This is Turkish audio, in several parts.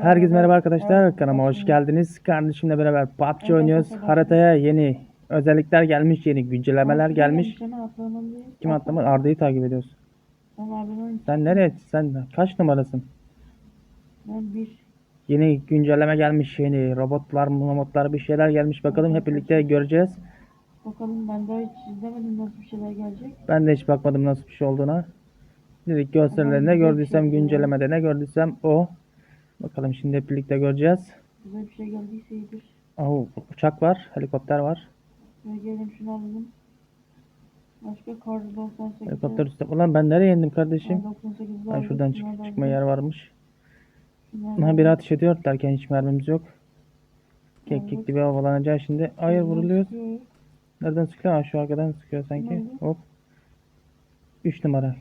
Herkese merhaba arkadaşlar. Kanalıma hoş geldiniz. Kardeşimle beraber PUBG oynuyoruz. Haritaya yeni özellikler gelmiş, yeni güncellemeler gelmiş. Kim atlama? Arda'yı takip ediyoruz. Sen nereye? Sen kaç numarasın? ben bir Yeni güncelleme gelmiş. Yeni robotlar, robotlar bir şeyler gelmiş. Bakalım hep birlikte göreceğiz. bakalım ben daha hiç izlemedim nasıl bir şeyler gelecek. Ben de hiç bakmadım nasıl bir şey olduğuna. Dedik gösterilerinde gördüysem güncellemede ne gördüysem o. Bakalım şimdi hep birlikte göreceğiz. Güzel bir şey geldiyse iyidir. Oh, uçak var, helikopter var. Ve gelin şunu alalım. Başka kar 98. Helikopter üstte. Ulan ben nereye indim kardeşim? 98 Ben şuradan çık çıkma yer varmış. Ha biri ateş ediyor derken hiç mermimiz yok. Kek kek gibi havalanacağız şimdi. Hayır vuruluyoruz. Nereden sıkıyor? Ha, şu arkadan sıkıyor sanki. Hop. 3 numara.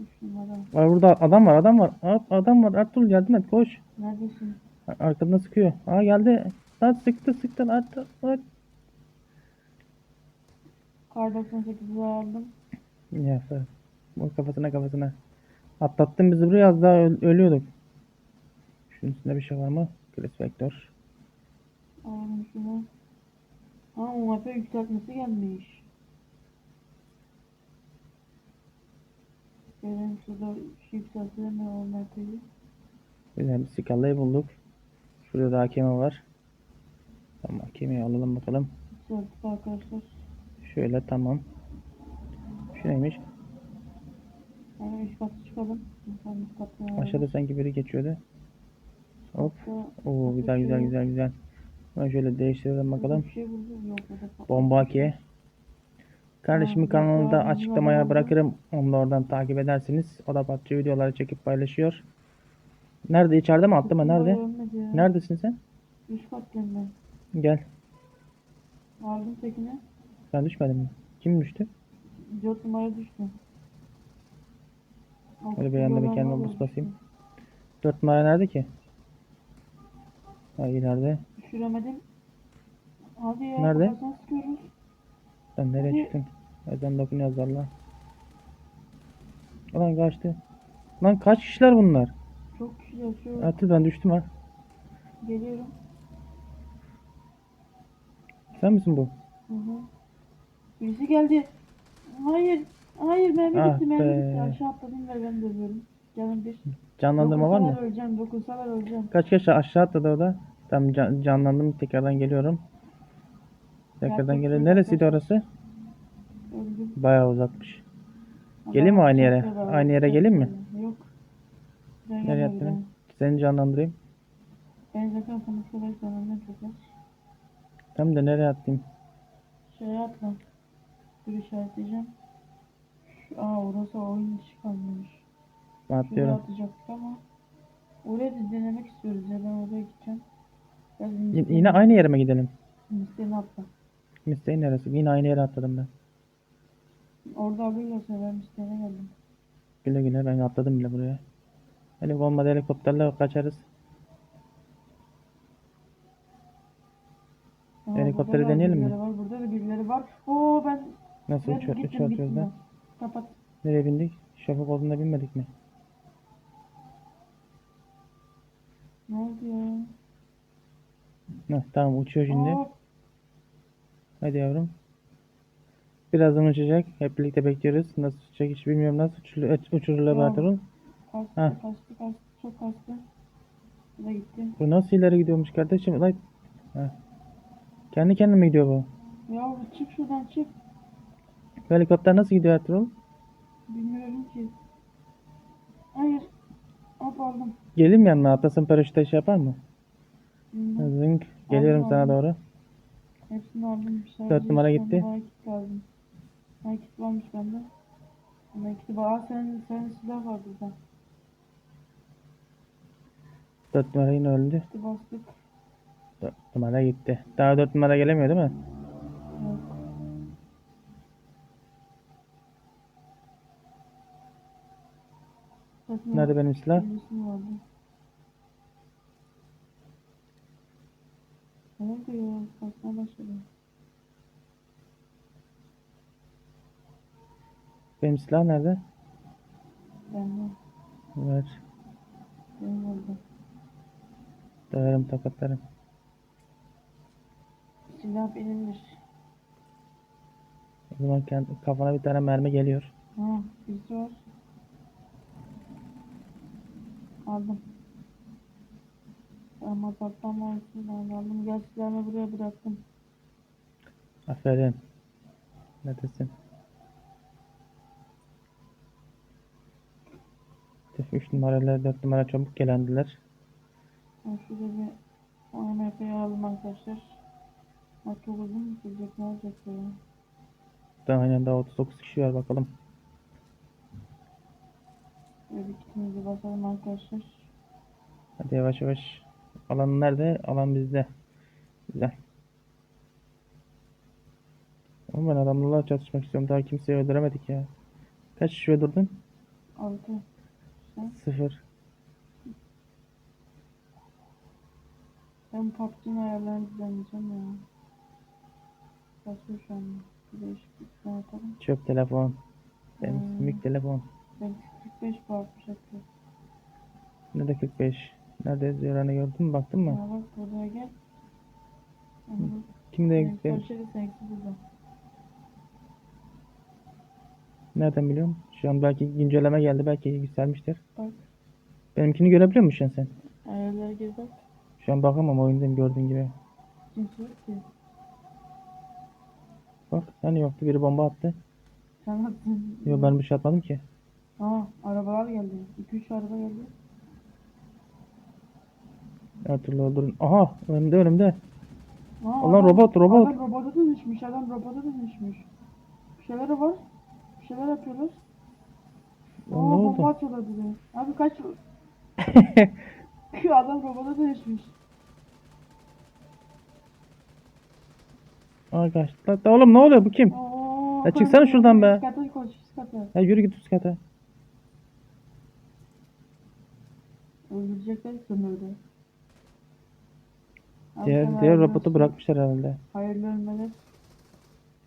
3 numara. Var burada adam var adam var. Hop adam var. Ertuğrul yardım et koş. Neredesin? Arkadan sıkıyor. Aa geldi. Lan sıktı sıktı. Ertuğrul. Bak. Kar 98'i aldım. Ya sen. Vur kafasına kafasına. Atlattın bizi buraya az daha öl- ölüyorduk. Şunun üstünde bir şey var mı? Chris Vector. Alalım şunu. Ha UMP yükseltmesi gelmiş. Şu yükseltelim ben UMP'yi. Güzel bir skalayı bulduk. Şurada da hakemi var. Tamam hakemi alalım bakalım. Yükselttik arkadaşlar. Şöyle tamam. Şu neymiş? Hemen üst katı çıkalım. Aşağıda sanki biri geçiyordu. Hop. Oo güzel güzel güzel güzel. Ben şöyle değiştirelim bakalım. Şey buldum yok burada. patladı. Bombaki. Kardeşimin kanalını da açıklamaya bırakırım. Onu da oradan takip edersiniz. O da PUBG videoları çekip paylaşıyor. Nerede? İçeride mi? Altta mı? Nerede? Neredesin sen? Üst kattayım ben. Gel. Aldım tekini. Sen düşmedin mi? Kim düştü? 4 numara düştü. Öyle bir yanda bir kendime buz basayım. 4 numara nerede ki? Ha ileride. Düşüremedim. Hadi ya. Nerede? Sen nereye Hadi. çıktın? Ezan dokunuyor valla. Ulan kaçtı. Lan kaç kişiler bunlar? Çok kişiler şu. Ertuğrul ben düştüm ha. Geliyorum. Sen misin bu? Hı hı. Birisi geldi. Hayır. Hayır mermi Ah bitti mermi. Aşağı atladım ve ben de ölüyorum. Canım bir. Canlandırma var mı? Öleceğim. Dokunsalar öleceğim. Kaç kişi aşağı atladı o da? Tam can- canlandım tekrardan geliyorum. Tekrardan geliyorum. Neresiydi orası? Bayağı uzakmış. Geleyim mi aynı yere? Aynı yere geleyim mi? Yok. Nereye attın? Seni canlandırayım. Ben zaten canımdan çok az. Tam da nereye atlayayım? Şuraya atla. Dur işaretleyeceğim. Şu, aa orası oyun dışı kalmış. Ben Şuraya atlıyorum. atacaktık ama. Oraya da denemek istiyoruz ya ben oraya gideceğim. Gel Y- yine aynı yere mi gidelim? Misteğini atla. Misteğin neresi? Yine aynı yere atladım ben. Orada alıyorlarsa ben misteğine geldim. Güle güle ben atladım bile buraya. Hani olmadı helikopterle kaçarız. Aa, Helikopteri burada da deneyelim mi? birileri Var, burada da birileri var. Oo ben Nasıl ben uçuyor, gittim uçuyor atıyoruz ben. lan? Kapat. Nereye bindik? Şoför koltuğunda binmedik mi? Ne oldu ya? Heh, tamam uçuyor şimdi. Aa, Hadi yavrum. Birazdan uçacak. Hep birlikte bekliyoruz. Nasıl uçacak hiç bilmiyorum. Nasıl uçuruluyor Tamam. Ertuğrul? kastı Heh. kastı kastı çok kastı. Bu da gitti. Bu nasıl ileri gidiyormuş kardeşim? Lan. Heh. Kendi kendine gidiyor bu? Ya çık şuradan çık. Bu helikopter nasıl gidiyor Ertuğrul? Bilmiyorum ki. Hayır. Hop aldım. Geleyim mi yanına? Atlasın paraşütle şey yapar mı? Bilmem. Zınk. Geliyorum Aldım, sana aldım. doğru. Hepsini aldım. Sadece Dört numara gitti. daha lazım. Ha kit varmış bende. Ama kiti var. Senin, senin silah var burada. 4 numara yine öldü. Kiti bastık. 4 numara gitti. Daha 4 numara gelemiyor değil mi? Yok. Nerede benim silah? Birisinin vardı. Ne oldu ya? Kasmaya başladı. Benim silah nerede? Bende. Ver. Benim orada. Döverim tokatlarım. Silah benimdir. O zaman kendi, kafana bir tane mermi geliyor. Ha, bizde var. Aldım. Ama patlama olsun ben aldım. Gel silahımı buraya bıraktım. Aferin. Neredesin? 3 numaralar 4 numara çabuk gelendiler. Yani şurada bir OMP'yi alalım arkadaşlar. Bak çok uzun sürecek ne olacak böyle. Daha aynen daha 39 kişi var bakalım. Öbür kitimizi basalım arkadaşlar. Hadi yavaş yavaş. Alan nerede? Alan bizde. Güzel. Ama ben adamlarla çatışmak istiyorum. Daha kimseyi öldüremedik ya. Kaç şişe durdun? 6. Sıfır. Ben PUBG'nin ayarlarını düzenleyeceğim ya. Basıyor şu an. Bir değişik bir tane. Çöp telefon. Benim hmm. mik telefon. Ben 45 var bu şekilde. Nerede 45? Nerede Zören'i gördün mü? Baktın mı? Ha, bak buraya gel. Kimde? Benim, Benim. Sen burada. Nereden biliyorum? Şu an belki güncelleme geldi. Belki yükselmiştir. Bak. Benimkini görebiliyor musun sen? Ayarlara gir bak. Şu an bakamam oyundayım gördüğün gibi. Bak hani yoktu biri bomba attı. Sen attın. Yok ben bir şey atmadım ki. Aa arabalar geldi. 2-3 araba geldi. Her türlü öldürün. Aha önümde önümde. Aa, Ulan robot, robot. Adam robota dönüşmüş. Adam robota dönüşmüş. Bir şeyler var. Bir şeyler yapıyoruz. Lan ne oldu? bomba atıyorlar bize. Abi kaç. Adam robota dönüşmüş. Aa kaçtı. Lan da oğlum ne oluyor bu kim? Oo, Ya çıksana şuradan be. Üst kata koş üst kata. Ya yürü git üst kata. Öldürecekler seni öyle. Abi Diğer, sen diğer hayırlı robotu olsun. bırakmışlar herhalde. Hayırlı ölmeler.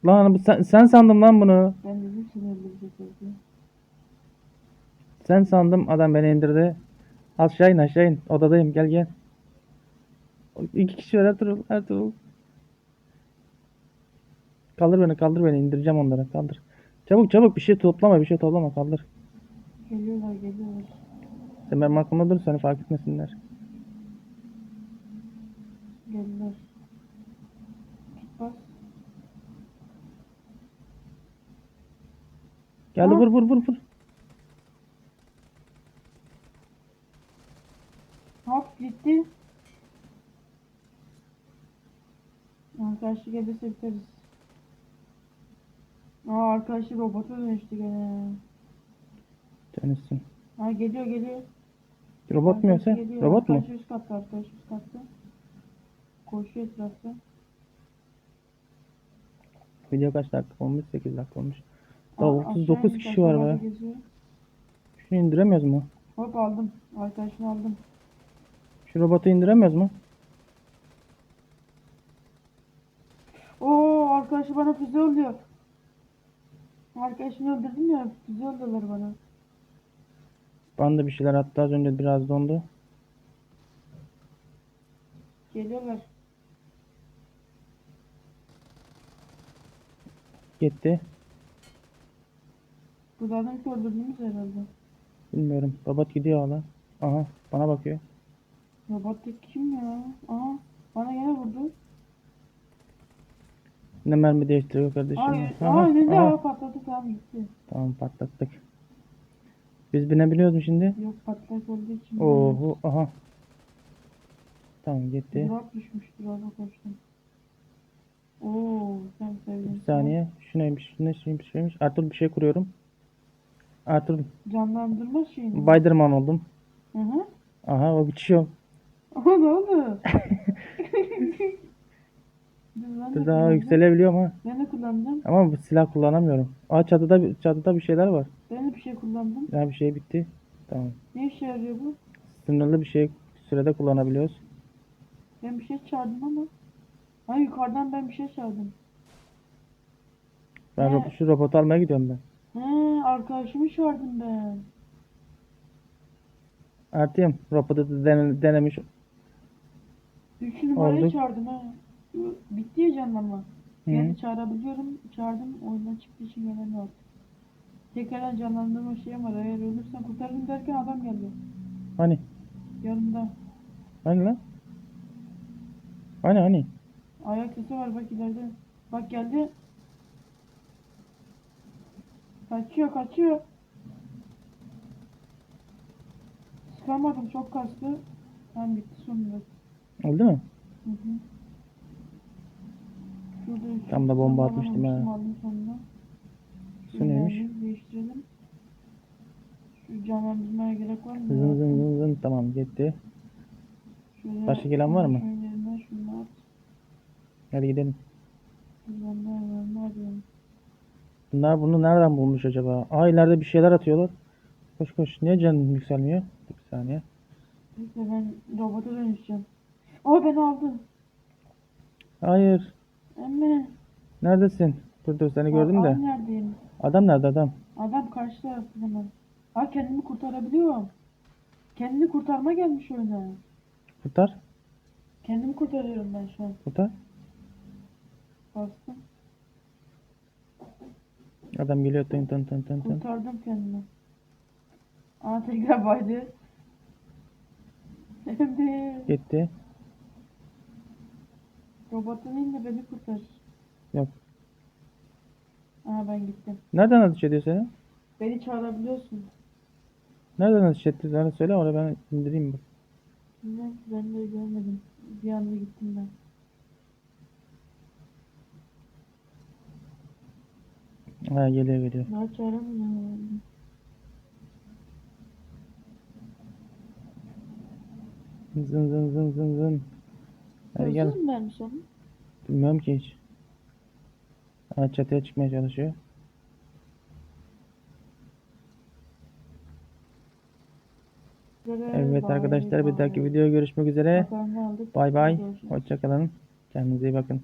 Lan bu sen, sen sandım lan bunu. Ben dedim seni öldürecekler diye. Sen sandım adam beni indirdi. Aşağı in aşağı in. Odadayım gel gel. İki kişi var Ertuğrul. Ertuğrul. Kaldır beni kaldır beni indireceğim onları kaldır. Çabuk çabuk bir şey toplama bir şey toplama kaldır. Geliyorlar geliyorlar. Sen benim aklımda dur seni fark etmesinler. Geldi vur vur vur vur. Hop gitti. Arkadaşı gelirse biteriz. Aa arkadaşı robota dönüştü gene. Dönüşsün. Ha geliyor geliyor. Robot mu yoksa? Robot mu? Arkadaşı üst katta arkadaş üst katta. Koşuyor etrafta. Video kaç dakika olmuş? 8 dakika olmuş. Daha Aa, 39 aşağı kişi var be. Şunu indiremiyoruz mu? Hop aldım. Arkadaşını aldım. Şu robotu indiremiyoruz mu? Oo arkadaşı bana füze oluyor. Arkadaşını öldürdüm ya füze öldürdüler bana. Bana da bir şeyler attı az önce biraz dondu. Geliyorlar. Gitti. Bu adam ki öldürdüğümüz herhalde. Bilmiyorum. Robot gidiyor hala. Aha bana bakıyor. Robottik kim ya? Aa bana gene vurdu. Ne mermi değiştiriyor kardeşim. Ay, ya. aa önünde aha. aha patladı tamam gitti. Tamam patlattık. Biz binebiliyoruz mu şimdi? Yok patlak olduğu için. Oho aha. Tamam gitti. Drop düşmüş drop'a koştum. Oo sen sevdin. Bir saniye. Şu neymiş? Şu ne şeymiş? Şeymiş. Ertuğrul bir şey kuruyorum. Ertuğrul. Canlandırma şeyi mi? Spiderman oldum. Hı hı. Aha o geçiyor. Aha ne oldu? Dur, Daha yükselebiliyorum ha. Ben de kullanacağım. Ama bu silah kullanamıyorum. Aa çatıda bir- çatıda bir şeyler var. Ben de bir şey kullandım. Ya bir şey bitti. Tamam. Ne işe yarıyor bu? Sınırlı bir şey sürede kullanabiliyoruz. Ben bir şey çağırdım ama. Ha yukarıdan ben bir şey çağırdım. Ben ro- şu robotu almaya gidiyorum ben. He arkadaşımı çağırdım ben. Ertiyim. Robotu da dene- denemiş. Üç numarayı Oldu. çağırdım ha. Bitti ya canlanma. Hı. De çağırabiliyorum. Çağırdım. Oyundan çıktığı için gelemiyor. Tekrardan canlandırma şeyim var. Eğer ölürsen kurtarırım derken adam geldi. Hani? Yanımda. Hani lan? Hani hani? Ayak sesi var bak ileride. Bak geldi. Kaçıyor kaçıyor. Sıkamadım çok kastı. Tam bitti sonunda. Oldu mu? Hı hı. Şurada Tam da bomba kafadan atmıştım ha. almıştım, aldım sonunda. Şu neymiş? Şöyle Değiştirelim. Şu canlandırmaya gerek var mı? Zın zın zın zın tamam gitti. Şöyle Başka gelen var mı? şunun yerine şunu at. Hadi gidelim. Buradan da hemen yapıyorum? Bunlar bunu nereden bulmuş acaba? Aa ileride bir şeyler atıyorlar. Koş koş. Niye canın yükselmiyor? Bir saniye. Neyse ben robota dönüşeceğim. O beni aldı. Hayır. Emme. Neredesin? Dur dur seni gördüm de. Aa, neredeyim? Adam nerede adam? Adam karşı tarafta hemen. Aa kendimi kurtarabiliyorum. Kendini kurtarma gelmiş oyuna. Kurtar. Kendimi kurtarıyorum ben şu an. Kurtar. Bastım. Adam geliyor tın tın tın tın tın. Kurtardım kendimi. Aa tekrar baydı. Emre. Gitti. Robotun in de beni kurtar. Yok. Aa ben gittim. Nereden ateş ediyor seni? Beni çağırabiliyorsun. Nereden ateş etti? Sana söyle oraya ben indireyim bak. Bilmem ki ben de görmedim. Bir anda gittim ben. Ha geliyor geliyor. Daha çağıramıyorum. Zın zın zın zın zın. Hadi gel. Hırsız mı vermiş onu? Bilmiyorum ki hiç. Ha çatıya çıkmaya çalışıyor. Evet arkadaşlar bir dahaki videoya görüşmek üzere. Bay bay. Hoşçakalın. Kendinize iyi bakın.